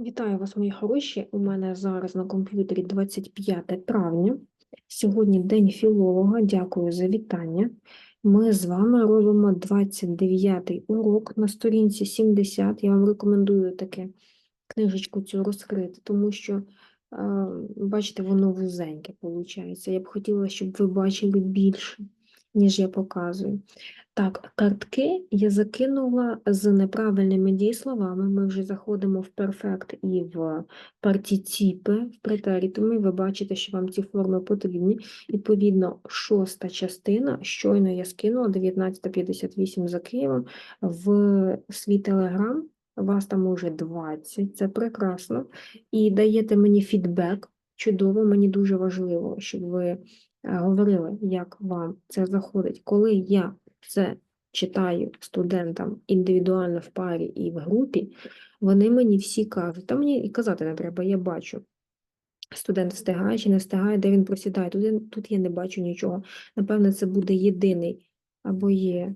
Вітаю вас, мої хороші. У мене зараз на комп'ютері 25 травня. Сьогодні День філолога. Дякую за вітання. Ми з вами робимо 29-й урок на сторінці 70. Я вам рекомендую таке книжечку цю розкрити, тому що, е, бачите, воно вузеньке виходить. Я б хотіла, щоб ви бачили більше, ніж я показую. Так, картки я закинула з неправильними дієсловами. Ми вже заходимо в перфект і в партіціпи, в претерітуми. Ви бачите, що вам ці форми потрібні. Відповідно, шоста частина, щойно я скинула 19.58 за Києвом в свій телеграм. Вас там уже 20, це прекрасно. І даєте мені фідбек. Чудово, мені дуже важливо, щоб ви е, говорили, як вам це заходить. Коли я це читаю студентам індивідуально в парі і в групі, вони мені всі кажуть, та мені і казати не треба, я бачу. Студент встигає чи не встигає, де він просідає. Тут я, тут я не бачу нічого. Напевно, це буде єдиний або є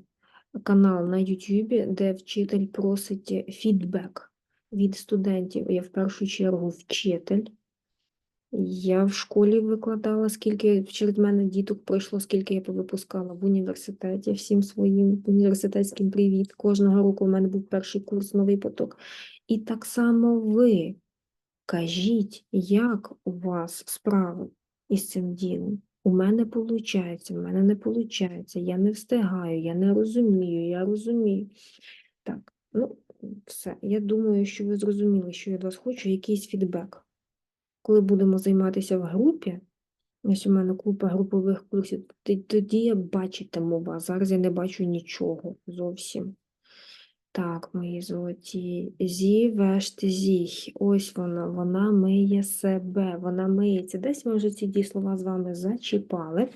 канал на YouTube, де вчитель просить фідбек від студентів. Я в першу чергу вчитель. Я в школі викладала, скільки через мене діток пройшло, скільки я повипускала в університеті. Всім своїм університетським привіт. Кожного року у мене був перший курс новий поток. І так само ви кажіть, як у вас справи із цим ділом. У мене виходить, у мене не виходить, я не встигаю, я не розумію, я розумію. Так, ну, все. Я думаю, що ви зрозуміли, що я від вас хочу, якийсь фідбек коли будемо займатися в групі, ось у мене купа групових курсів, тоді я бачитиму вас. Зараз я не бачу нічого зовсім. Так, мої золоті. Зі вешт зіх. Ось вона, вона миє себе, вона миється. Десь ми вже ці дієслова з вами зачіпали.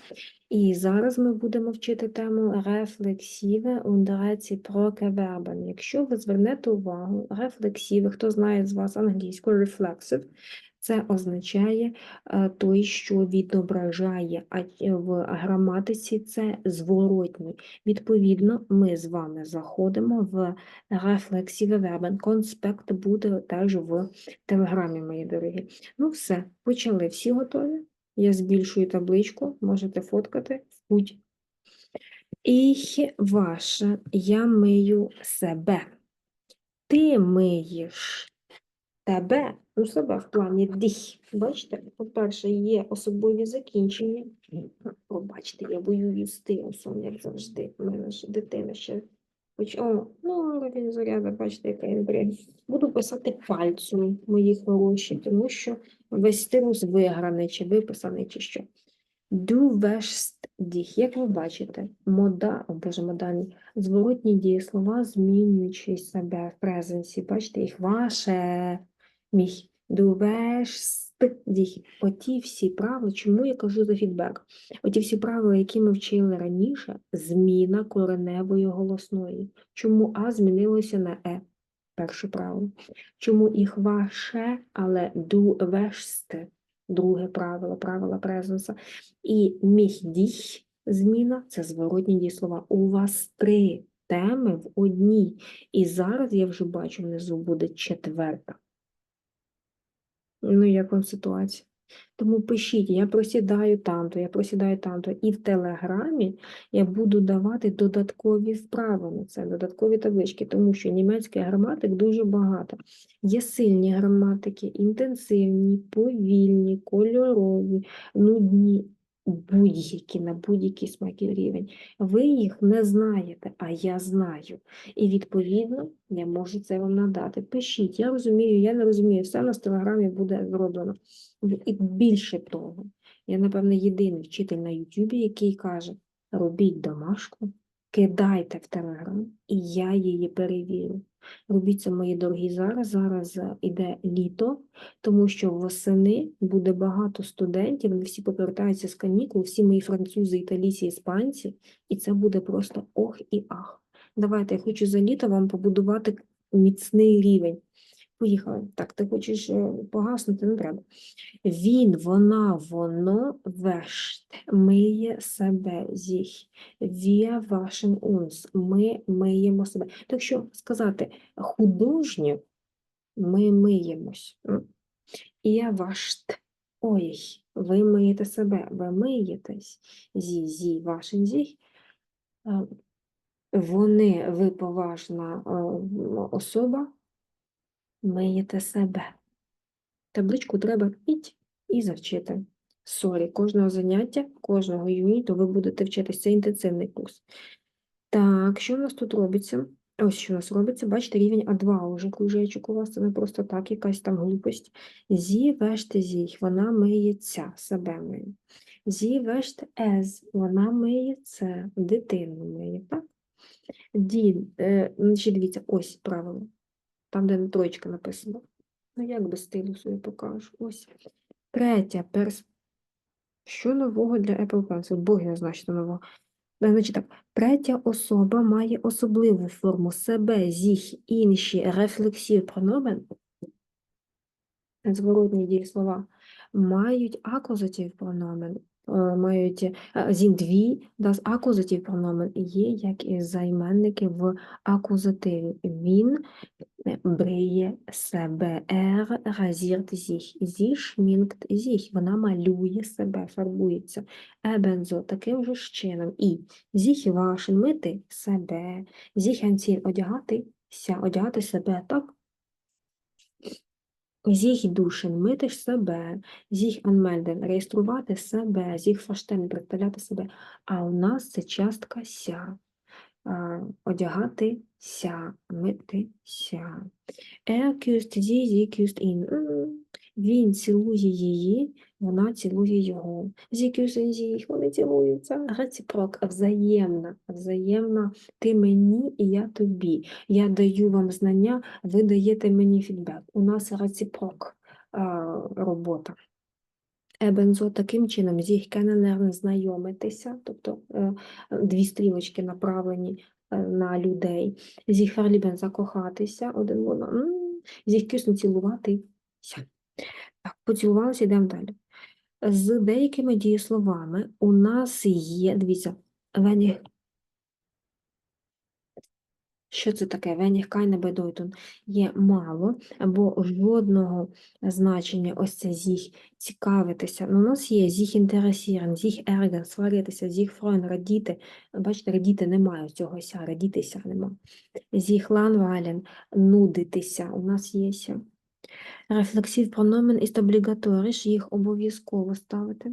І зараз ми будемо вчити тему рефлексіве reciproke verben. Якщо ви звернете увагу, рефлексіве, хто знає з вас англійську, reflexive, це означає е, той, що відображає, а е, в граматиці це зворотній. Відповідно, ми з вами заходимо в рефлексіве вербен. Конспект буде теж в телеграмі, мої дорогі. Ну все, почали. Всі готові? Я збільшую табличку, можете фоткати в путь. Ich ваше, я мию себе. Ти миєш тебе, ну себе в плані дих. Бачите, по-перше, є особові закінчення. О, бачите, я воюю з тимсом, як завжди. У мене ж дитина ще. Хоч, о, ну, він заряда, бачите, яка бред. Буду писати пальцем, мої хороші, тому що весь стилус виграний, чи виписаний, чи що. Du wäschst dich. Як ви бачите, мода, о Боже, модальні, зворотні дієслова, змінюючи себе в презенсі. Бачите, їх ваше, міх, du dich. Оті всі правила, чому я кажу за фідбек? Оті всі правила, які ми вчили раніше, зміна кореневої голосної. Чому А змінилося на Е? Перше правило. Чому їх ваше, але du wäschst? Друге правило, правило презенса. І міхдіх зміна це зворотні дієслова. У вас три теми в одній. І зараз я вже бачу внизу буде четверта. Ну, як вам ситуація? Тому пишіть, я просідаю там-то, я просідаю там-то. І в Телеграмі я буду давати додаткові вправи на це, додаткові таблички, тому що німецьких граматик дуже багато. Є сильні граматики, інтенсивні, повільні, кольорові, нудні, будь-які на будь-який смак і рівень. Ви їх не знаєте, а я знаю. І відповідно я можу це вам надати. Пишіть, я розумію, я не розумію, все на телеграмі буде зроблено. І більше того, я, напевно, єдиний вчитель на Ютубі, який каже: робіть домашку, кидайте в телеграм, і я її перевірю. Робіть це, мої дорогі, зараз. Зараз е, іде літо, тому що восени буде багато студентів, вони всі повертаються з канікул, всі мої французи, італійці, іспанці, і це буде просто ох і ах. Давайте, я хочу за літо вам побудувати міцний рівень. Поїхали. Так, ти хочеш е, погаснути, не треба. Він, вона, воно вешт, миє себе зіх. Wir waschen uns. Ми миємо себе. Так що сказати художньо Ми миємось. Ihr wascht euch. Ви миєте себе, ви миєтесь. Зі, зі, вашин зіх. Е, Вони, ви поважна е, особа, миєте себе. Табличку треба піть і завчити. Сорі, кожного заняття, кожного юніту ви будете вчитися. Це інтенсивний курс. Так, що у нас тут робиться? Ось що у нас робиться. Бачите, рівень А2 уже кружечок у вас, це не просто так, якась там глупость. Зі веште зіх, вона миється, себе миє. Зі веште ез, вона миє це, дитину миє, так? Ді, е, дивіться, ось правило. Там, де троєчка написано. Ну, як без стилю собі покажу. Ось. Третя перс. Що нового для Apple Pencil? Бог не знає, що нового. Значить так, третя особа має особливу форму себе, зіх, інші, рефлексів, прономен. Зворотні дієслова мають акузатив прономен, мають е, зіндві, das акузатив прономен є як і займенники в акузативі. Він е, бриє себе, er rasiert sich, sie schminkt sich, вона малює себе, фарбується. Ebenso, таким же чином. І sich waschen, мити себе, sich anziehen, одягатися, одягати себе, так? Sich душен мити себе, зіх анмельден реєструвати себе, зіх фаштен представляти себе. А у нас це частка ся. Одягатися, митися. Küsst зі, sie küsst ihn. Він цілує її, вона цілує його. Küssen sich, вони цілуються. Реципрок, взаємна, взаємна. Ти мені і я тобі. Я даю вам знання, ви даєте мені фідбек. У нас реципрок а, робота. Ебензо таким чином зіх знайомитися, тобто е, дві стрілочки направлені е, на людей. Ферлібен закохатися один одного. М, Зіх кюсну цілуватися. Поцілувалися, йдемо далі. З деякими дієсловами у нас є, дивіться, вені. Що це таке? Веніг кайне бедойтун є мало, або жодного значення ось це зіх цікавитися. Ну, у нас є зіх інтересірен, зіх ерген, сваритися, зіх фройн, радіти. Бачите, радіти немає цього ся, радітися нема. Зіх ланвален, нудитися, у нас є ся. Рефлексив прономен іст облігаториш, їх обов'язково ставити.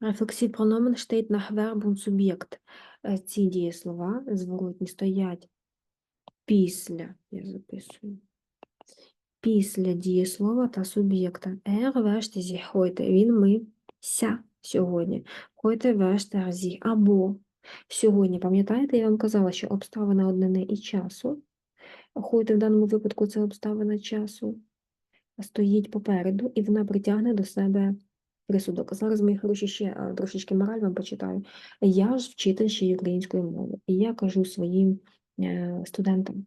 Рефлексив прономен штейт на вербум суб'єкт. Е, Ці дієслова зворотні стоять після, я записую, після дієслова та суб'єкта. Er веште зі хойте, він мився сьогодні. Хойте веште зі або сьогодні. Пам'ятаєте, я вам казала, що обставина однини і часу. Хойте в даному випадку це обставина часу стоїть попереду, і вона притягне до себе присудок. Зараз, мої хороші, ще е, трошечки мораль вам почитаю. Я ж вчитель ще й української мови, і я кажу своїм е, студентам,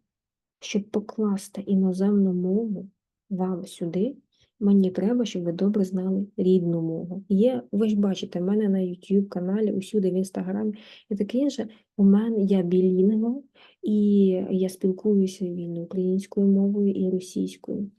щоб покласти іноземну мову вам сюди, мені треба, щоб ви добре знали рідну мову. Є, ви ж бачите, в мене на YouTube каналі, усюди в інстаграмі і таке інше. У мене я білінгва, і я спілкуюся вільно українською мовою і російською.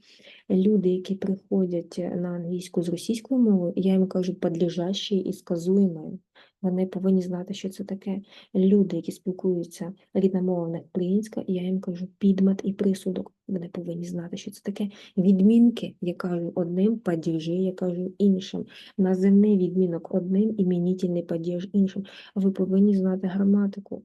Люди, які приходять на англійську з російською мовою, я їм кажу подлежащі і сказуємою. Вони повинні знати, що це таке. Люди, які спілкуються в українська, я їм кажу підмет і присудок. Вони повинні знати, що це таке. Відмінки, я кажу одним, падіжі, я кажу іншим. Наземний відмінок одним, імінітельний падіж іншим. Ви повинні знати граматику.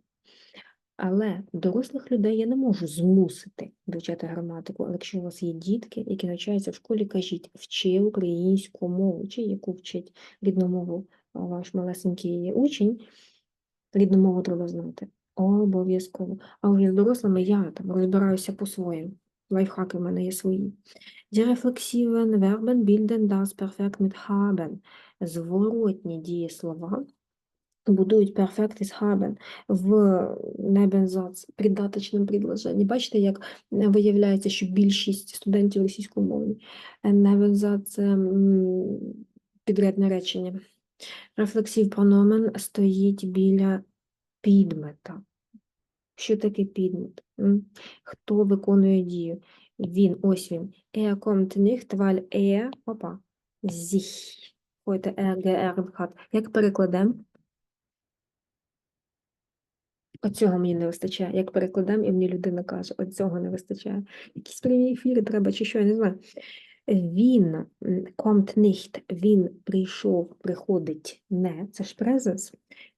Але дорослих людей я не можу змусити вивчати граматику. Але якщо у вас є дітки, які навчаються в школі, кажіть, вчи українську мову, чи яку вчить рідну мову ваш малесенький учень, рідну мову треба знати. Обов'язково. А вже з дорослими я там розбираюся по-своєму. Лайфхаки в мене є свої. Die reflexiven Verben bilden das Perfekt mit haben. Зворотні дієслова будують perfekt із haben в небензац придаточному предложенні. Бачите, як виявляється, що більшість студентів російськомовні небензац підрядне речення. Рефлексив прономен стоїть біля підмета. Що таке підмет? Хто виконує дію? Він, ось він. Er kommt weil er, опа, sich heute er hat. Як перекладемо? Оцього мені не вистачає. Як перекладемо, і мені людина каже, оцього не вистачає. Якісь прямі ефіри треба, чи що, я не знаю. Він kommt nicht, він прийшов, приходить не, це ж презенс.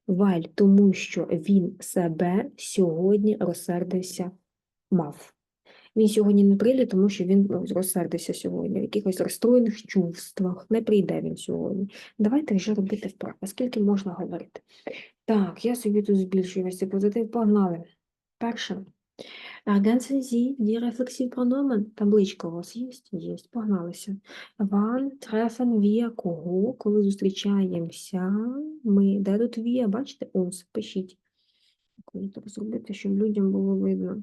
Валь, тому що він себе сьогодні розсердився, мав. Він сьогодні не прийде, тому що він ну, розсердився сьогодні, в якихось розстроєних чувствах. Не прийде він сьогодні. Давайте вже робити вправо. Скільки можна говорити? Так, я собі тут збільшую весь цей позитив. Погнали. Перше. Ergänzen Sie die Reflexivpronomen. Табличка у вас є? Є. Погналися. Wann treffen wir кого? Коли зустрічаємося ми. Де тут wir? Бачите? Uns. Пишіть. Коли треба зробити, щоб людям було видно.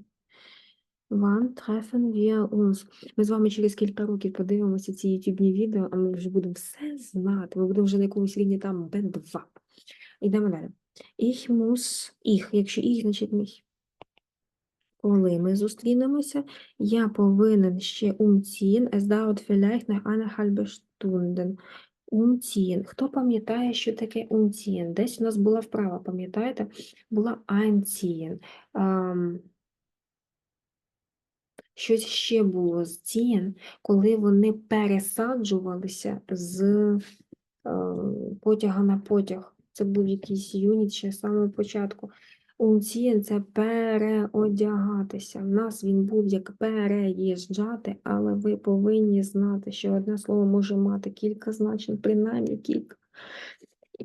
Wann treffen wir uns? Ми з вами через кілька років подивимося ці ютубні відео, а ми вже будемо все знати. Ми будемо вже на якомусь рівні там B2. Йдемо далі. Ich muss, ich, якщо ich, значить mich. Коли ми зустрінемося, я повинен ще umziehen. Es dauert vielleicht noch. Хто пам'ятає, що таке umziehen? Десь у нас була вправа, пам'ятаєте? Була einziehen. Ам, Щось ще було з ziehen, коли вони пересаджувалися з е, потяга на потяг. Це був якийсь юніт ще з самого початку. Унцієн це переодягатися. В нас він був як переїжджати, але ви повинні знати, що одне слово може мати кілька значень, принаймні кілька.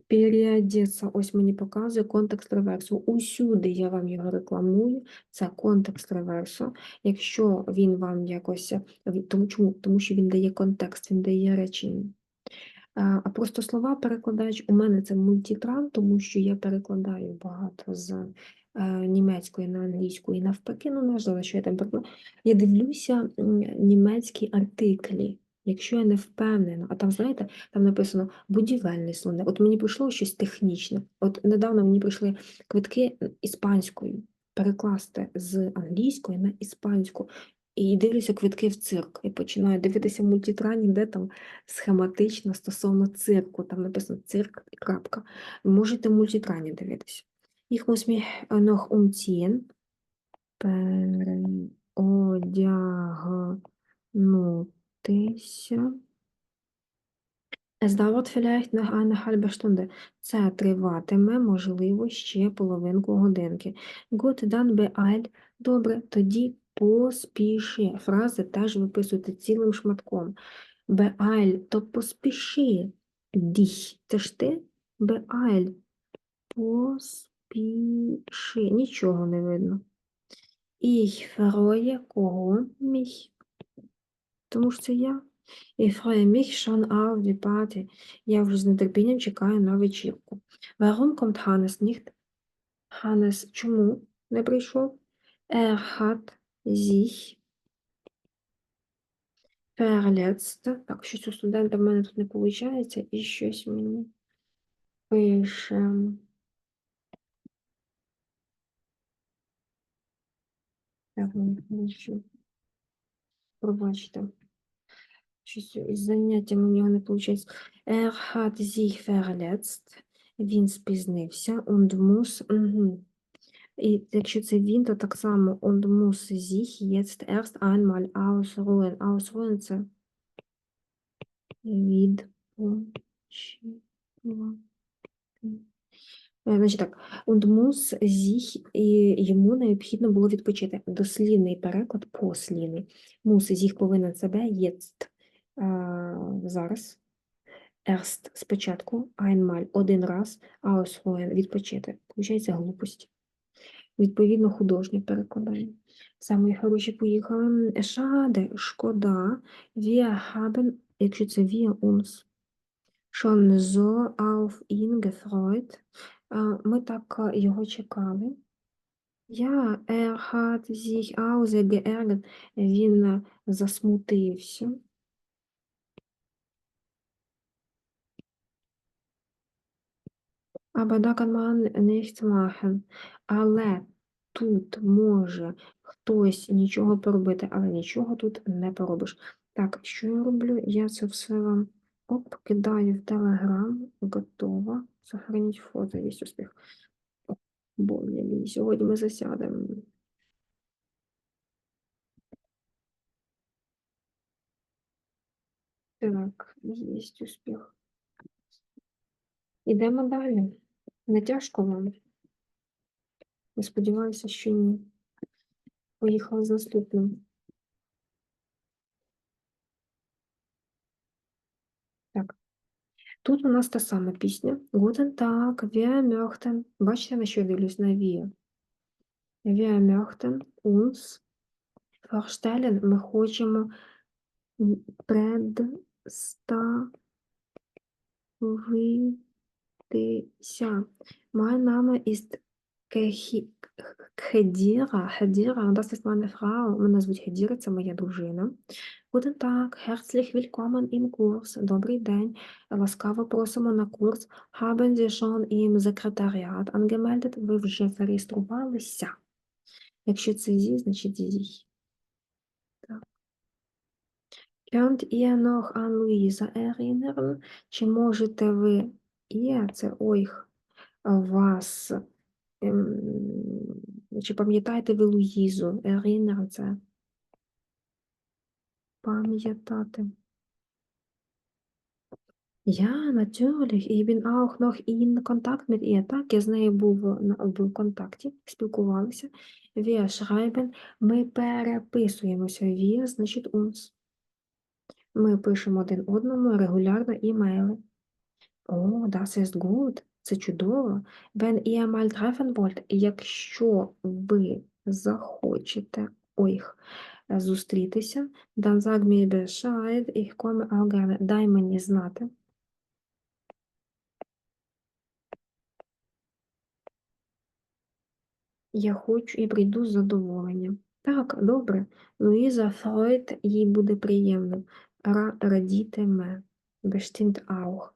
Переодеться, ось мені показує контекст реверсу. Усюди я вам його рекламую. Це контекст реверсу. Якщо він вам якось. Тому, чому? Тому що він дає контекст, він дає речення. А а просто слова перекладач у мене це мультітран, тому що я перекладаю багато з е, німецької на англійську і навпаки, ну неважливо, що я там перекладаю. Я дивлюся німецькі артиклі. Якщо я не впевнена, а там, знаєте, там написано будівельний словник. От мені прийшло щось технічне. От недавно мені прийшли квитки іспанською перекласти з англійської на іспанську. І дивлюся квитки в цирк. І починаю дивитися в мультитрані, де там схематично стосовно цирку. Там написано цирк і крапка. Можете в мультитрані дивитися. Їх muss mich noch umziehen. Переодягнутися. Vielleicht noch eine halbe Stunde. Це триватиме, можливо, ще половинку годинки. Gut, dann beeil. Добре, тоді поспіши. Фрази теж виписуйте цілим шматком. Beeil, то поспіши. Dich. Це ж ти? Beeil. Поспіши. Нічого не видно. Ich freue кого? Mich. Тому що це я. Ich freue mich schon auf die. Я вже з нетерпінням чекаю на вечірку. Warum kommt Hannes nicht? Hannes чому не прийшов? Er hat sich verletzt. Так, щось у студента в мене тут не виходить, і щось мені пише. Так, ну, нічого. Пробачте. Щось із заняттям у нього не виходить. Er hat sich verletzt. Він спізнився. Und muss... Угу. І якщо це він, то так само und muss sich jetzt erst einmal ausruhen. Ausruhen – це відпочивати. Значить так, und sich, і йому необхідно було відпочити. Дослівний переклад послівний. Muss sich повинен себе jetzt а, зараз. Erst спочатку, einmal один раз, ausruhen – відпочити. Получається глупость. Відповідно, художнє перекладання. Саме хороші поїхали. Schade, шкода. Wir haben, якщо це wir uns, schon so auf ihn gefreut. Ми так його чекали. Ja, er hat sich auch. Він засмутився. Aber da kann man. Але тут може хтось нічого поробити, але нічого тут не поробиш. Так, що я роблю? Я це все вам оп, кидаю в Телеграм, готово. Сохраніть фото, є успіх. О, Боже мій, сьогодні ми засядемо. Так, є успіх. Ідемо далі. Не тяжко вам? Я сподіваюся, що ні. Поїхали з наступним. Так. Тут у нас та сама пісня. Guten Tag, wir möchten. Бачите, на що я дивлюсь на wir. Wir möchten uns vorstellen. Ми хочемо м, представитися. Mein Name ist Хедіра. Хедіра, das ist meine Frau. Мене звуть Хедіра, це моя дружина. Guten Tag, herzlich willkommen im Kurs. Добрий день. Ласкаво просимо на курс. Haben Sie schon im Sekretariat angemeldet? Ви вже зареєструвалися? Якщо це зі, значить зі. Könnt ihr noch an Luisa erinnern? Чи можете ви, є, це ойх, вас, ем, чи пам'ятаєте ви Луїзу? Erinnern – це пам'ятати. Ja, natürlich. Ich bin auch noch in Kontakt mit ihr. Так, я з нею був в контакті, спілкувалися. Wir schreiben, ми переписуємося. Wir, значить, uns. Ми пишемо один одному регулярно імейли. О, das ist gut. Це чудово. Wenn ihr mal treffen wollt, якщо ви захочете ойх зустрітися, dann sag mir Bescheid, ich komme auch gerne. Дай мені знати. Я хочу і прийду з задоволенням. Так, добре. Луїза Фройд, їй буде приємно. Ра радітиме. Bestimmt auch.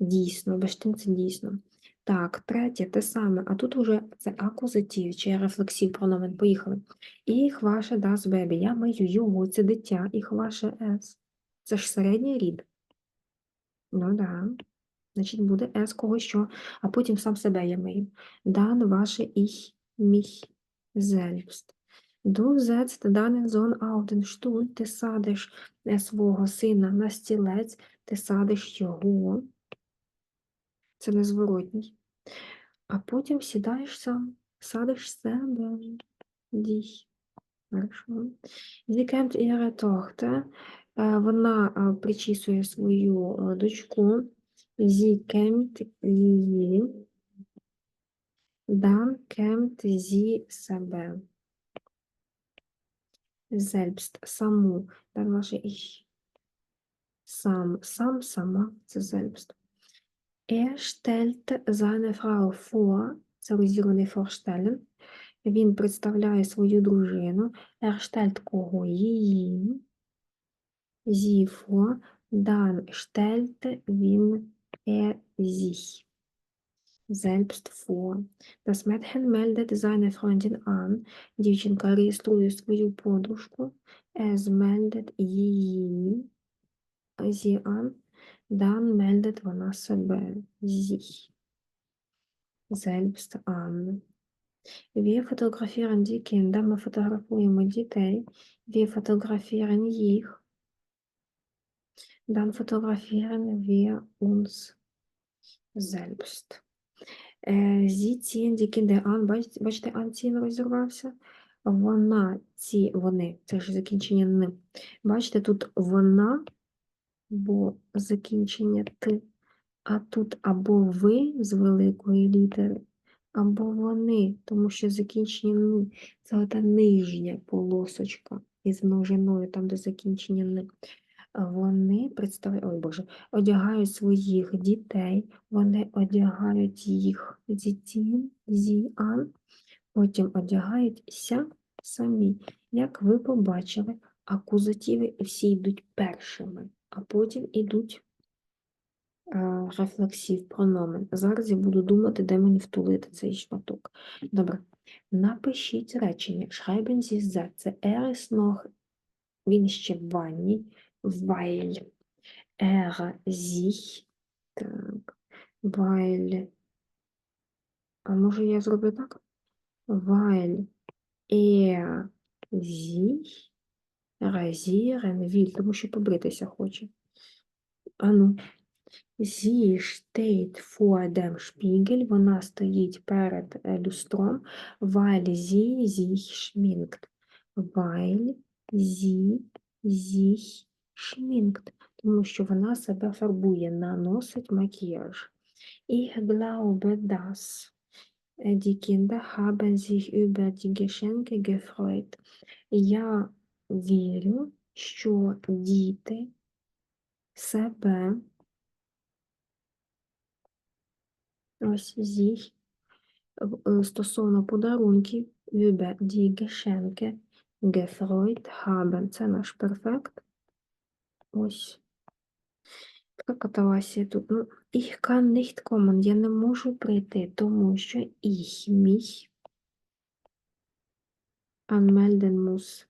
Дійсно, bestimmt це дійсно. Так, третє, те саме, а тут уже це акузатив чи рефлексив прономен. Поїхали. Їх ваше das baby. Я мию його, це дитя, їх ваше es. Це ж середній рід. Ну да. Значить, буде es когось що, а потім сам себе я мию. Dann ваше ich mich selbst. Du setzt deinen Sohn auf den Stuhl, ти садиш е, свого сина на стілець, ти садиш його. Це незворотній. А потім сідаєш сам, садиш себе. Dich. Хорошо. Sie kennt ihre Е, Вона е, причісує свою е, дочку. Sie kennt її. Dann kennt sie себе. Selbst, саму. Dann ваше ich. Сам, сам, сама, це selbst. Er stellt seine Frau vor, це розділений vorstellen. Він представляє свою дружину. Er stellt кого? Її. Sie vor. Dann stellt він er sich selbst vor. Das Mädchen meldet seine Freundin an. Дівчинка реєструє свою подружку. Es meldet її. Sie an. Dann meldet вона себе. Sich. Selbst an. Wir fotografieren die Kinder. Ми фотографуємо дітей. Wir fotografieren їх. Dann fotografieren wir uns selbst. Е, Sie ziehen die Kinder an. Бачите, бачите, розірвався. Вона, ці, вони, це ж закінчення «н». Бачите, тут вона, бо закінчення «т», а тут або ви з великої літери, або вони, тому що закінчення «н» – це ота нижня полосочка із множиною, там, де закінчення «н». А Вони представляють, ой Боже, одягають своїх дітей, вони одягають їх дітін, зіан, потім одягаються самі. Як ви побачили, акузативи всі йдуть першими, а потім йдуть е, рефлексів, прономен. Зараз я буду думати, де мені втулити цей шматок. Добре. Напишіть речення. Schreiben Sie Sätze. Er ist noch, він ще в ванні, weil er sich, так, weil, а може я зроблю так? Weil er sich rasieren will, тому що побритися хоче. Ану. Sie steht vor dem Spiegel, вона стоїть перед е, люстром, weil sie sich schminkt. Weil sie sich schminkt. Тому що вона себе фарбує, наносить макіяж. Ich glaube, dass äh, die Kinder haben sich über die Geschenke gefreut. Я вірю, що діти себе ось в- е, стосовно подарунків über die Geschenke gefreut haben. Це наш перфект. Ось. Така каталасія тут. Ну, ich kann nicht kommen. Я не можу прийти, тому що ich mich anmelden muss.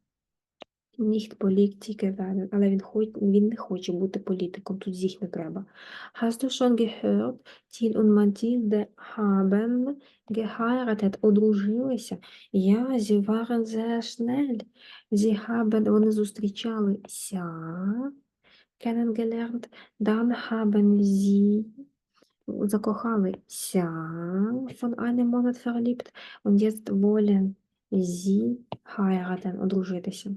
nicht Politiker werden. Але він, хоч, він не хоче бути політиком, тут sich не треба. Hast du schon gehört? Till und Mathilde haben geheiratet, одружилися. Ja, sie waren sehr schnell. Sie haben, вони зустрічалися, kennengelernt. Dann haben sie закохалися, von einem Monat verliebt. Und jetzt wollen sie heiraten, одружитися.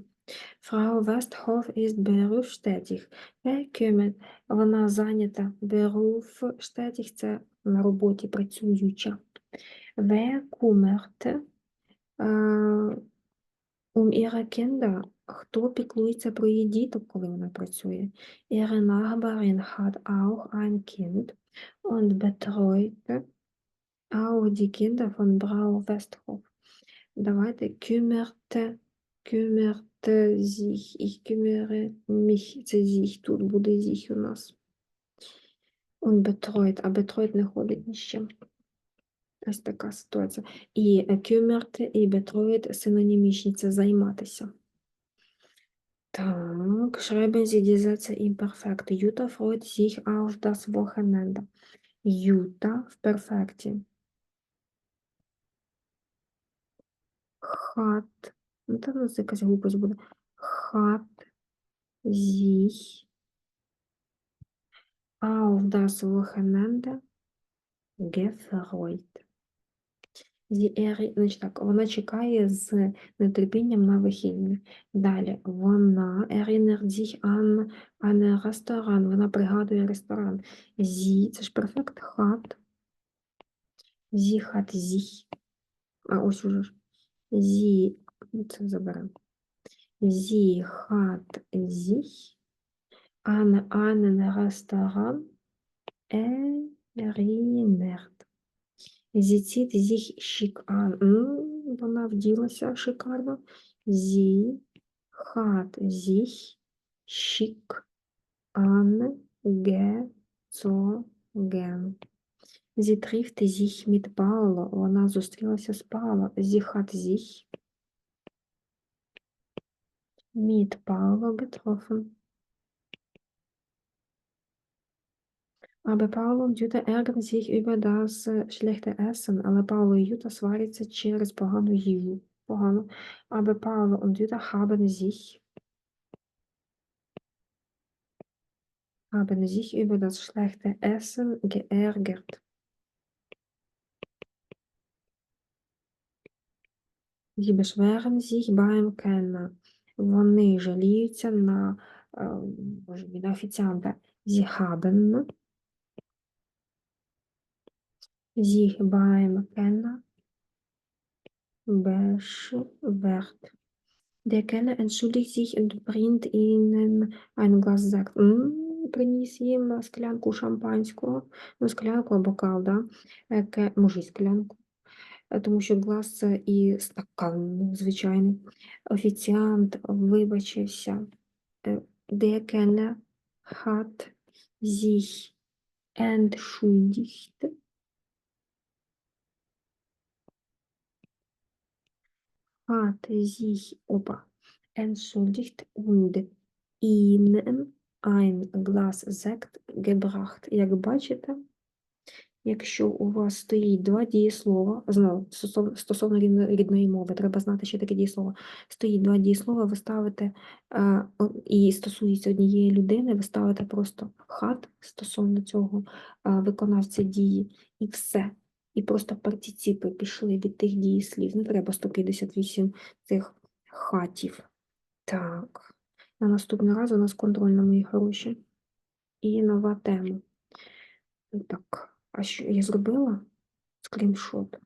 Frau Westhoff ist berufstätig. Bekümmert. Вона зайнята. Berufstätig – це на роботі працююча. Wer kümmert äh, um ihre Kinder? Хто піклується про її діток, коли вона працює? Ihre Nachbarin hat auch ein Kind und betreut auch die Kinder von Frau Westhoff. Давайте kümmerte, kümmerte тут буде нас. Und betreut, а betreut не ходить чим. Ось така ситуація. І е, kümmerte, і betreut синонімічні, це займатися. Так, die Sätze imperfekt. Jutta freut sich auf das Wochenende. Юта в перфекті. Hat. Ну, та ну, це якась глупость буде. Hat sich auf das Wochenende gefreut. Значить так, вона чекає з нетерпінням на вихідні. Далі, вона erinnert sich an einen Restaurant, вона пригадує ресторан. Sie, це ж перфект, hat. Sie hat sich. А ось уже ж. Ну, це заберемо. Sich an einen Restaurant erinnert. Sie zieht sich schick an. М, Вона вділася шикарно. Sie hat sich schick angezogen. Sie trifft sich mit Paolo. Вона зустрілася з Пауло. Sie hat sich mit Paolo getroffen. Aber Paolo und Jutta ärgern sich über das äh, schlechte Essen. Але Пауло і Юта сваряться через погану їжу. Погано. Aber Paolo und Jutta haben sich haben sich über das schlechte Essen geärgert. Sie beschweren sich beim Kellner. Вони жаліються на, е, боже на офіціанта. Sie haben sich beim Kellner beschwert. Der Kenner entschuldigt sich und bringt ihnen ein Glas Sekt. Приніс їм склянку шампанського, ну, склянку, а бокал, да? Е, може, і склянку. Е, Тому що глас і стакан, ну, звичайний. Офіціант вибачився. Е, Kenner hat sich entschuldigt. Hat sich опа, entschuldigt und ihnen ein Glas Sekt gebracht. Як бачите, якщо у вас стоїть два дієслова, знову стосовно, рідної мови, треба знати, що таке дієслово. Стоїть два дієслова, ви ставите е, і стосується однієї людини, ви ставите просто хат стосовно цього е, виконавця дії, і все. І просто партиципи пішли від тих дієслів. Не треба 158 цих хатів. Так. На наступний раз у нас контрольна, мої хороші. І нова тема. Так, а що я зробила? Скріншот.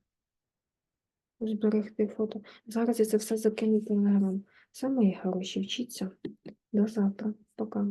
Зберегти фото. Зараз я це все закину телеграм. Це мої хороші, вчіться. До завтра. Пока.